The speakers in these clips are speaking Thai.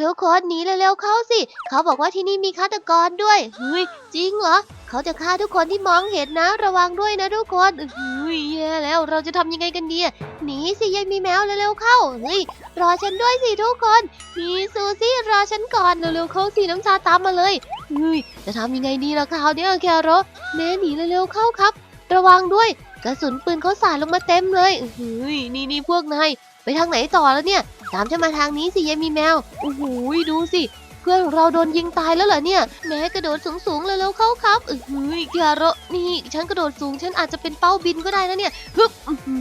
ทุกคนหนีเร็วๆเข้าสิ เขาบอกว่าที่นี่มีฆาตกรด้วยเฮ้ยจริงเหรอ เขาจะฆ่าทุกคนที่มองเห็นนะ ระวังด้วยนะทุกคนเฮ้ยแย่แล้วเราจะทำยังไงกันดีหนีสิยายมีแมวเร็วๆเข้าเฮ้ยรอฉันด้วยสิทุกคนมีซูซี่รอฉันก่อนเร็วๆเข้าสิน้ำชาตามมาเลยเฮ้ยจะทำยังไงดีล่ะคราวเนี้ยแคโรแม่หนีเร็วๆเข้าครับ ระวังด้วย กระสุนปืนเขาสาดลงมาเต็มเลยเฮ้ยนี่นี่พวกนายไปทางไหนต่อแล้วเนี่ย ตามฉันมาทางนี้สิยายมีแมวโอ้โหดูสิเพื่อนเราโดนยิงตายแล้วเหรอเนี่ย แม้กระโดดสูงๆเร็วเข้าครับเอ้ยแกโรนี่ฉันกระโดดสูงฉันอาจจะเป็นเป้าบินก็ได้นะเนี่ยฮึบอื้อหื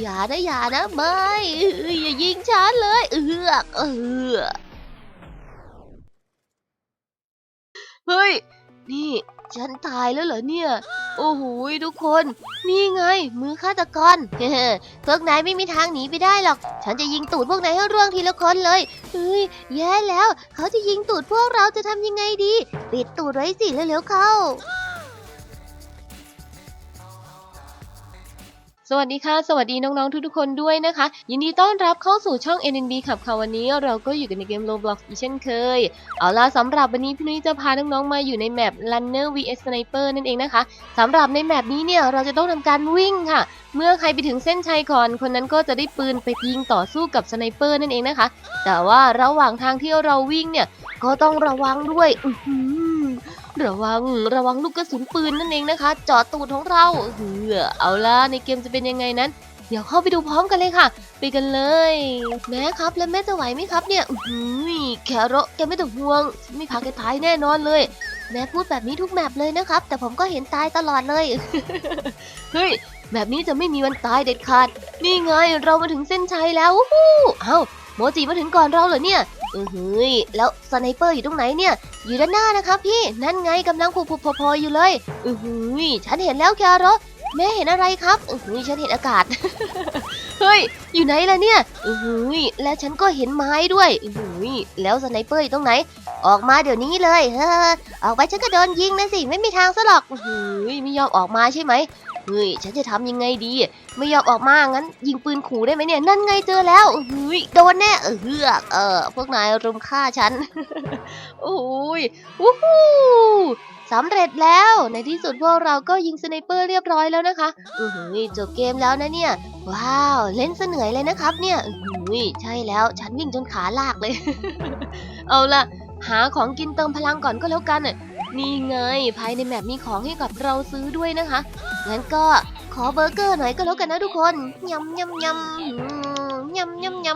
อย่านะอย่านะไม่อย่ายิงฉันเลยเอือกเออเฮ้ยนี่ ฉันตายแล้วเหรอเนี่ย โอ้โหทุกคน นี่ไง มือฆาตกรเฮ้พวกนายไม่มีทางหนีไปได้หรอก ฉันจะยิงตูดพวกนายให้ร่วงทีละคนเลยเฮ้ยแย่แล้ว เขาจะยิงตูดพวกเราจะทำยังไงดี ปิดตูดไว้สิเร็วๆเข้า สวัสดีค่ะ สวัสดีน้องๆทุกๆคนด้วยนะคะ ยินดีต้อนรับเข้าสู่ช่อง NNB ขับค่ะวันนี้เราก็อยู่กันในเกม Roblox อีกเช่นเคย เอาล่ะสำหรับวันนี้พี่นุ้ยจะพาน้องๆมาอยู่ในแมป Runner vs Sniper นั่นเองนะคะสำหรับในแมปนี้เนี่ยเราจะต้องทำการวิ่งค่ะ เมื่อใครไปถึงเส้นชัยก่อนคนนั้นก็จะได้ปืนไปยิงต่อสู้กับสไนเปอร์นั่นเองนะคะ แต่ว่าระหว่างทางที่เราวิ่งเนี่ยก็ต้องระวังด้วยอื ระวังระวังลูกกระสุนปืนนั่นเองนะคะเจาะตูดของเราเหือเอาล่ะในเกมจะเป็นยังไงนั้น เดี๋ยวเข้าไปดูพร้อมกันเลยค่ะ ไปกันเลย แม่ครับแล้วแม่จะไหวไหมครับเนี่ยอื้อหือแคโรแกไม่ต้องห่วง ไม่พาแกตายแน่นอนเลย แม่พูดแบบนี้ทุกแมปเลยนะครับ แต่ผมก็เห็นตายตลอดเลยเฮ้ยแบบนี้จะไม่มีวันตายเด็ดขาด นี่ไงเรามาถึงเส้นชัยแล้ววู้ฮู้เอ้าโมจิมาถึงก่อนเราเหรอเนี่ย เออเฮ้ยแล้วสไนเปอร์อยู่ตรงไหนเนี่ย อยู่ด้านหน้านะครับพี่นั่นไงกำลังผูกๆพอๆอยู่เลยเออเฮ้ยฉันเห็นแล้วแคโรแม่เห็นอะไรครับเออเฮ้ยฉันเห็นอากาศเฮ้ยอยู่ไหนล่ะเนี่ยเออเฮ้ยแล้วฉันก็เห็นไม้ด้วยเออเฮ้ยแล้วสไนเปอร์อยู่ตรงไหน ออกมาเดี๋ยวนี้เลยเฮ้อออกไปฉันก็โดนยิงนะสิไม่มีทางซะหรอกเฮ้ยไม่ยอมออกมาใช่ไหม เฮ้ยฉันจะทำยังไงดี ไม่ยอมออกมางั้น ยิงปืนขู่ได้ไหมเนี่ย นั่นไงเจอแล้วเฮ้ยโดนแน่เออเฮือกเออพวกนายรุมฆ่าฉันโอ้ยวู้ฮู้สำเร็จแล้วในที่สุดพวกเราก็ยิงสไนเปอร์เรียบร้อยแล้วนะคะอือหือจบเกมแล้วนะเนี่ย ว้าวเล่นเสเหนื่อยเลยนะครับ เนี่ยอือหือใช่แล้วฉันวิ่งจนขาลากเลย เอาล่ะ หาของกินเติมพลังก่อนก็แล้วกันนี่ไงภายในแมปมีของให้กับเราซื้อด้วยนะคะ งั้นก็ขอเบอร์เกอร์หน่อยก็แล้วกันนะทุกคนยำยำยำอืมยำยำย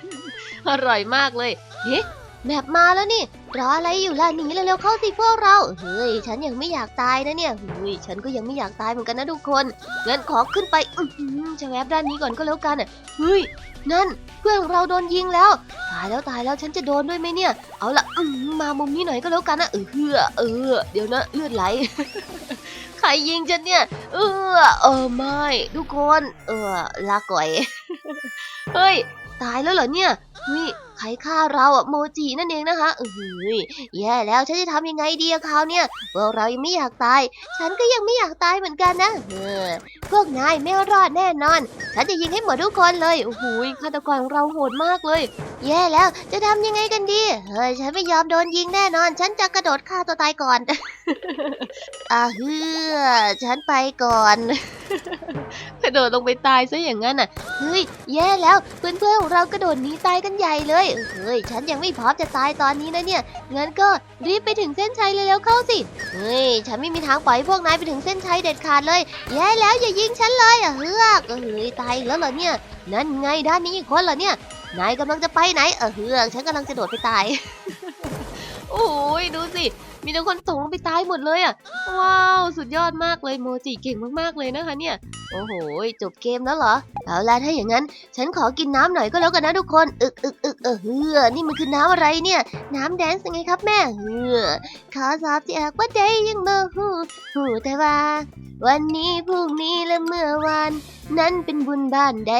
ำอร่อยมากเลยเฮ้แมปมาแล้วนี่รออะไรอยู่ล่ะหนีเร็วๆเข้าสิพวกเราเฮ้ยฉันยังไม่อยากตายนะเนี่ยเฮ้ยฉันก็ยังไม่อยากตายเหมือนกันนะทุกคนงั้นขอขึ้นไปอื้อหือจะแวบด้านนี้ก่อนก็แล้วกันอะเฮ้ยนั่นเพื่อนของเราโดนยิงแล้ว ตายแล้วตายแล้วฉันจะโดนด้วยไหมเนี่ย เอาละอื้อหือมามุมนี้หน่อยก็แล้วกันนะเออเออเดี๋ยวนะเลือดไหล ใครยิงฉันเนี่ย เออ เออไม่ ทุกคน เออลาก่อย เฮ้ย ตายแล้วเหรอเนี่ยนี่ ครฆ่าเราอะโมจินั่นเองนะคะเอ้ยแย่แล้วฉันจะทำยังไงดีอะคราวเนี่ยพวกเรายังไม่อยากตาย ฉันก็ยังไม่อยากตายเหมือนกันนะเออพวกนายไม่รอดแน่นอน ฉันจะยิงให้หมดทุกคนเลยโอ้โหฆาตกรของเราโหดมากเลย แย่แล้วจะทำยังไงกันดีเฮ้ยฉันไม่ยอมโดนยิงแน่นอน ฉันจะกระโดดฆ่าตัวตายก่อนอ่าเฮือฉันไปก่อนกระโดดลงไปตายซะอย่างนั้นน่ะ เฮ้ย แย่แล้ว เพื่อนๆของเรากระโดดหนีตายกันใหญ่เลยเฮ้ยฉันยังไม่พร้อมจะตายตอนนี้นะเนี่ยงั้นก็รีบไปถึงเส้นชัยเร็วๆเข้าสิเฮ้ยฉันไม่มีทางปล่อยพวกนายไปถึงเส้นชัยเด็ดขาดเลยแย่แล้วอย่ายิงฉันเลยอะเฮือกเฮ้ยตายอีกแล้วเหรอเนี่ยนั่นไงด้านนี้อีกคนเหรอเนี่ยนายกำลังจะไปไหนเออเฮือกฉันกำลังจะโดดไปตายโอ้ยดูสิ มีแต่คนตกลงไปตายหมดเลยอะ ว้าว สุดยอดมากเลยโมจิเก่งมากๆเลยนะคะเนี่ย โอ้โห จบเกมแล้วเหรอ เอาล่ะถ้าอย่างนั้น ฉันขอกินน้ำหน่อยก็แล้วกันนะทุกคน อึกอึกอึกเออเฮือนี่มันคือน้ำอะไรเนี่ย น้ำแดนซ์ยังไงครับแม่เฮือขอสอบแจกว่าเดย์ยังเบอร์ฮูฮูแต่ว่า วันนี้พรุ่งนี้และเมื่อวานนั้นเป็นบุญบ้านใด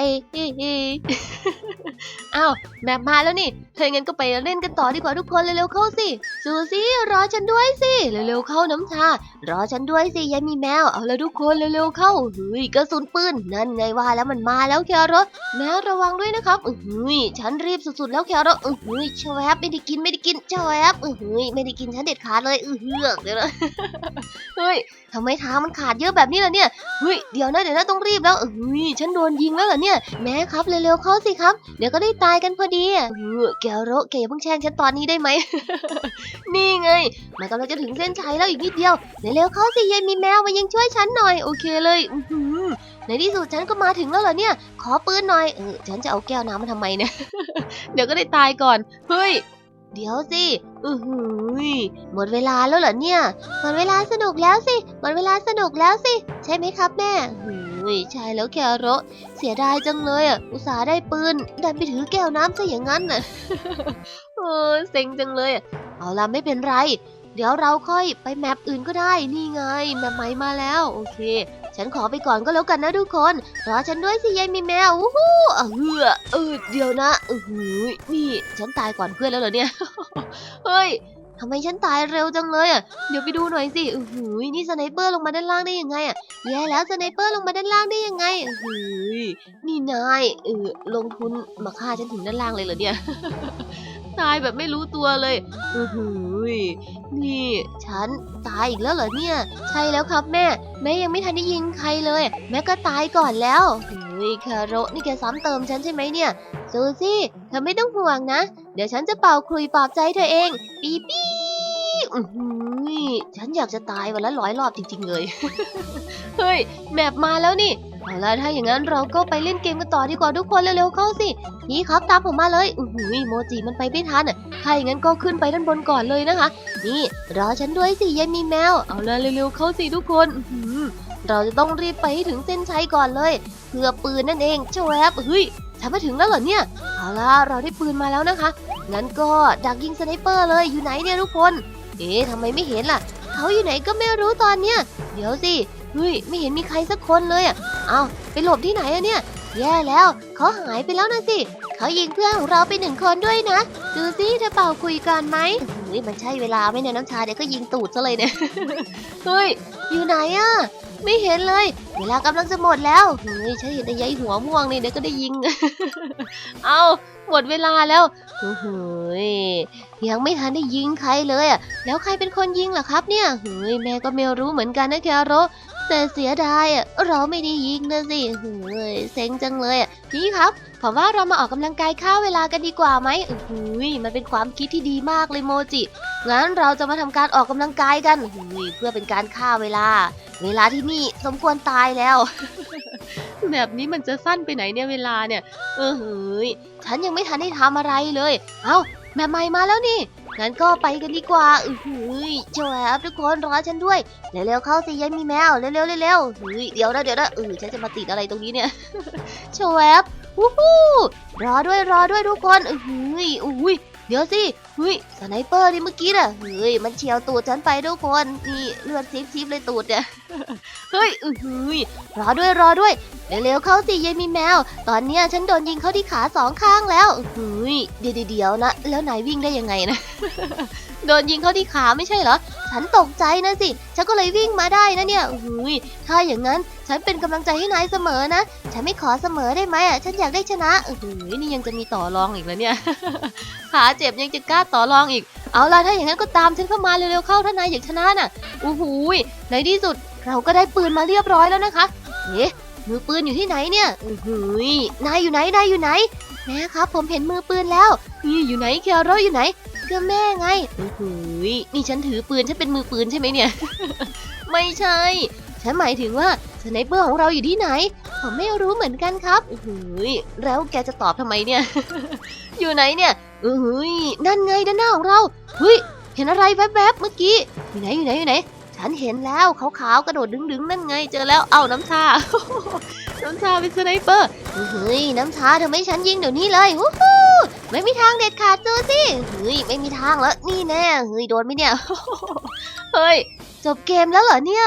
อ้าวแบบมาแล้วนี่ถ้าอย่างนั้นก็ไปเล่นกันต่อดีกว่าทุกคนเร็วๆเข้าสิสูซี่รอฉันด้วยด้วยสิเร็วๆเข้าน้ำชารอฉันด้วยสิยายมีแมวเอาละทุกคนเร็วๆเข้าเฮ้ยกระสุนปืนนั่นไงว่าแล้วมันมาแล้วแครอทแม่ระวังด้วยนะครับเฮ้ยฉันรีบสุดๆแล้วแครอทเฮ้ยชวบไม่ได้กินไม่ได้กินชวบเฮ้ยไม่ได้กินฉันเด็ดขาดเลยเฮือกเดี๋ยวนะเฮ้ยทำไมเท้ามันขาดเยอะแบบนี้ล่ะเนี่ยเฮ้ยเดี๋ยวนะเดี๋ยวนะต้องรีบแล้วเฮ้ยฉันโดนยิงแล้วเหรอเนี่ยแม่ครับเร็วๆเข้าสิครับ เดี๋ยวก็ได้ตายกันพอดีอะเออแกโรแกอย่าเพิ่งแช่งฉันตอนนี้ได้ไหมนี่ไงมันกำลังจะถึงเส้นชัยแล้วอีกนิดเดียวเร็วๆเข้าสิยายมีแมวมายังช่วยฉันหน่อยโอเคเลยอืในที่สุดฉันก็มาถึงแล้วเหรอเนี่ย ขอปืนหน่อยเออฉันจะเอาแก้วน้ำมาทำไมเนี่ยเดี๋ยวก็ได้ตายก่อนเฮ้ยเดี๋ยวสิอือหือหมดเวลาแล้วเหรอเนี่ย หมดเวลาสนุกแล้วสิ หมดเวลาสนุกแล้วสิ ใช่ไหมครับแม่หือใช่แล้วแคโรเสียดายจังเลยอะ อุตส่าห์ได้ปืน ดันไปถือแก้วน้ำซะอย่างนั้นน่ะ เออเซ็งจังเลยอะเอาล่ะไม่เป็นไร เดี๋ยวเราค่อยไปแมปอื่นก็ได้ นี่ไง แมปใหม่มาแล้ว โอเค ฉันขอไปก่อนก็แล้วกันนะทุกคน รอฉันด้วยสิยายมีแมวอู้หูเออเออเดี๋ยวนะเออหือนี่ ฉันตายก่อนเพื่อนแล้วเหรอเนี่ย เฮ้ยทำไมฉันตายเร็วจังเลยอะ เดี๋ยวไปดูหน่อยสิอือหือนี่สไนเปอร์ลงมาด้านล่างได้ยังไงอะ แย่แล้วสไนเปอร์ลงมาด้านล่างได้ยังไงอือหือนี่นายเออลงทุนมาฆ่าฉันถึงด้านล่างเลยเหรอเนี่ย ตายแบบไม่รู้ตัวเลยอือหื อนี่ฉันตายอีกแล้วเหรอเนี่ย ใช่แล้วครับแม่ แม่ยังไม่ทันได้ยิงใครเลย แม่ก็ตายก่อนแล้วเฮ้ยคาโรนี่แกซ้ำเติมฉันใช่ไหมเนี่ยซูซี่เธอไม่ต้องห่วงนะ เดี๋ยวฉันจะเป่าคลุยปลอบใจเธอเองปีปีอือหือฉันอยากจะตายวันละร้อยรอบจริง ๆ เลย เฮ้ยแมปมาแล้วนี่ เอาล่ะถ้าอย่างนั้นเราก็ไปเล่นเกมกันต่อดีกว่าทุกคนเร็วๆเข้าสิ นี่ครับตามผมมาเลยอือหือโมจิมันไปไม่ทันอะถ้าอย่างนั้นก็ขึ้นไปด้านบนก่อนเลยนะคะ นี่รอฉันด้วยสิยายมีแมว เอาล่ะเร็วๆเข้าสิทุกคนอือเราจะต้องรีบไปให้ถึงเส้นชัยก่อนเลยเพื่อปืนนั่นเองเจ้าแวบเฮ้ยฉันมาถึงแล้วเหรอเนี่ย เอาล่ะเราได้ปืนมาแล้วนะคะ งั้นก็ดักยิงสไนเปอร์เลยอยู่ไหนเนี่ยทุกคน เอ๊ะทำไมไม่เห็นล่ะ เขาอยู่ไหนก็ไม่รู้ตอนเนี้ย เดี๋ยวสิ เฮ้ยไม่เห็นมีใครสักคนเลยอะเอาไปหลบที่ไหนอะเนี่ย แย่แล้วเขาหายไปแล้วนะสิเขายิงเพื่อนของเราไปหนึ่งคนด้วยนะ ดูสิเธอเป่าคุยกันไหมเฮ้ยมันใช่เวลาไหมเนี่ยน้ำชาเดี๋ยวก็ยิงตูดซะเลยเนี่ยเฮ้ยอยู่ไหนอะไม่เห็นเลย เวลากำลังจะหมดแล้วเฮ้ยฉันเห็นแต่ยายหัวม่วงนี่เดี๋ยวก็ได้ยิง เอาหมดเวลาแล้วโอ้ยยังไม่ทันได้ยิงใครเลยอะแล้วใครเป็นคนยิงล่ะครับเนี่ยเฮ้ยแม่ก็ไม่รู้เหมือนกันนะแคโร แต่เสียดายอะเราไม่ได้ยิงนะสิเฮ้ยเซ็งจังเลยอะพี่ครับผมว่าเรามาออกกำลังกายฆ่าเวลากันดีกว่าไหมโอ้โหยมันเป็นความคิดที่ดีมากเลยโมจิงั้นเราจะมาทำการออกกำลังกายกันเฮ้ยเพื่อเป็นการฆ่าเวลา เวลาที่นี่สมควรตายแล้ว แบบนี้มันจะสั้นไปไหนเนี่ยเวลาเนี่ย เออเฮ้ยฉันยังไม่ทันได้ทำอะไรเลย เอ้าแม่ใหม่มาแล้วนี่ งั้นก็ไปกันดีกว่าอือหือเจ้าแอบทุกคนรอฉันด้วย เร็วๆเข้าสิยายมีแมว เร็วๆเร็วๆเฮ้ยเดี๋ยวนะเดี๋ยวนะเออฉันจะมาติดอะไรตรงนี้เนี่ยเจ้าแอบวู้ฮู้รอด้วยรอด้วยทุกคนอือหืออุ้ย ดี๋ยวสิเฮ้ยสไนเปอร์นี่เมื่อกี้น่ะเฮ้ยมันเฉียวตูดฉันไปทุกคนนี่เลือดซิบๆเลยตูดเนี่ยเฮ้ยอือหือรอด้วยรอด้วยเร็วๆเข้าสิยายมีแมว ตอนเนี้ยฉันโดนยิงเข้าที่ขาสองข้างแล้วเฮ้ยเดี๋ยวเดี๋ยวๆนะ แล้วนายวิ่งได้ยังไงนะ โดนยิงเข้าที่ขาไม่ใช่เหรอ ฉันตกใจนะสิ ฉันก็เลยวิ่งมาได้นะเนี่ยเฮ้ยถ้าอย่างนั้นฉันเป็นกำลังใจให้นายเสมอนะ ฉันไม่ขอเสมอได้ไหมอะ ฉันอยากได้ชนะเฮ้ยนี่ยังจะมีต่อรองอีกแล้วเนี่ย ขาเจ็บยังจะกล้าต่อรองอีก เอาล่ะถ้าอย่างนั้นก็ตามฉันเข้ามาเร็วๆเข้าถ้านายอยากชนะน่ะโอ้โหยในที่สุดเราก็ได้ปืนมาเรียบร้อยแล้วนะคะ เอ๊ะ มือปืนอยู่ที่ไหนเนี่ยอื้หือนายอยู่ไหน นายอยู่ไหนแม่ครับ ผมเห็นมือปืนแล้วนี่อยู่ไหนเคียโรอยู่ไหน ก็แม่ไงอื้อหือนี่ฉันถือปืนฉันเป็นมือปืนใช่ไหมเนี่ย ไม่ใช่ ฉันหมายถึงว่าสไนเปอร์ของเราอยู่ที่ไหน ผมไม่รู้เหมือนกันครับอื้อหือแล้วแกจะตอบทำไมเนี่ย อยู่ไหนเนี่ยอื้อหือนั่นไงด้านหน้าของเรา เฮ้ย เห็นอะไรแวบๆเมื่อกี้ อยู่ไหนอยู่ไหนอยู่ไหน ฉันเห็นแล้วขาวๆกระโดดดึงๆนั่นไง เจอแล้วเอาน้ำชา น้ำชาเป็นสไนเปอร์เฮ้ยน้ำชาทำให้ฉันยิงเดี๋ยวนี้เลยวู้ฮู้ไม่มีทางเด็ดขาดจูซี่เฮ้ยไม่มีทางแล้วนี่แน่เฮ้ยโดนไหมเนี่ยเฮ้ยจบเกมแล้วเหรอเนี่ย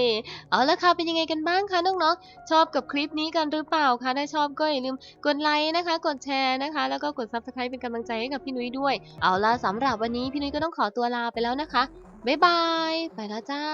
ยเอาละค่ะ เป็นยังไงกันบ้างคะน้องๆ ชอบกับคลิปนี้กันหรือเปล่าคะ ถ้าชอบก็อย่าลืมกดไลค์นะคะ กดแชร์นะคะ แล้วก็กดซับสไครป์เป็นกำลังใจให้กับพี่นุ้ยด้วย เอาล่ะสำหรับวันนี้พี่นุ้ยก็ต้องขอตัวลาไปแล้วนะคะ บ๊ายบาย ไปแล้วจ้า